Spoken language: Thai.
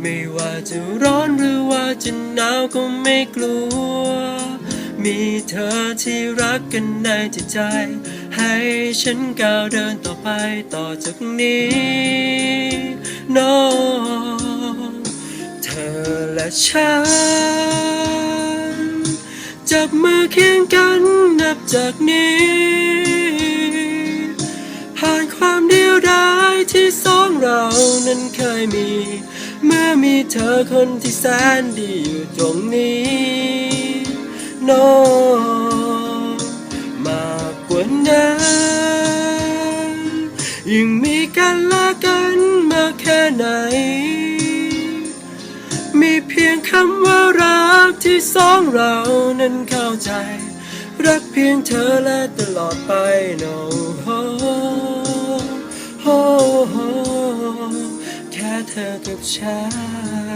ไม่ว่าจะร้อนหรือว่าจะหนาวก็ไม่กลัว มีเธอที่รักกันในจิตใจ ให้ฉันก้าวเดินต่อไปต่อจากนี้ no เธอและฉัน จับมือเคียงกันนับจากนี้ผ่านความเดียวดายที่สองเรานั้นเคยมี เมื่อมีเธอคนที่แสนดีอยู่ตรงนี้โนมากกว่านั้นยังมีกันและกันมากแค่ไหน มีเพียงคำว่ารักที่สองเรานั้นเข้าใจ รักเพียงเธอและตลอดไป no oh, oh, กับฉัน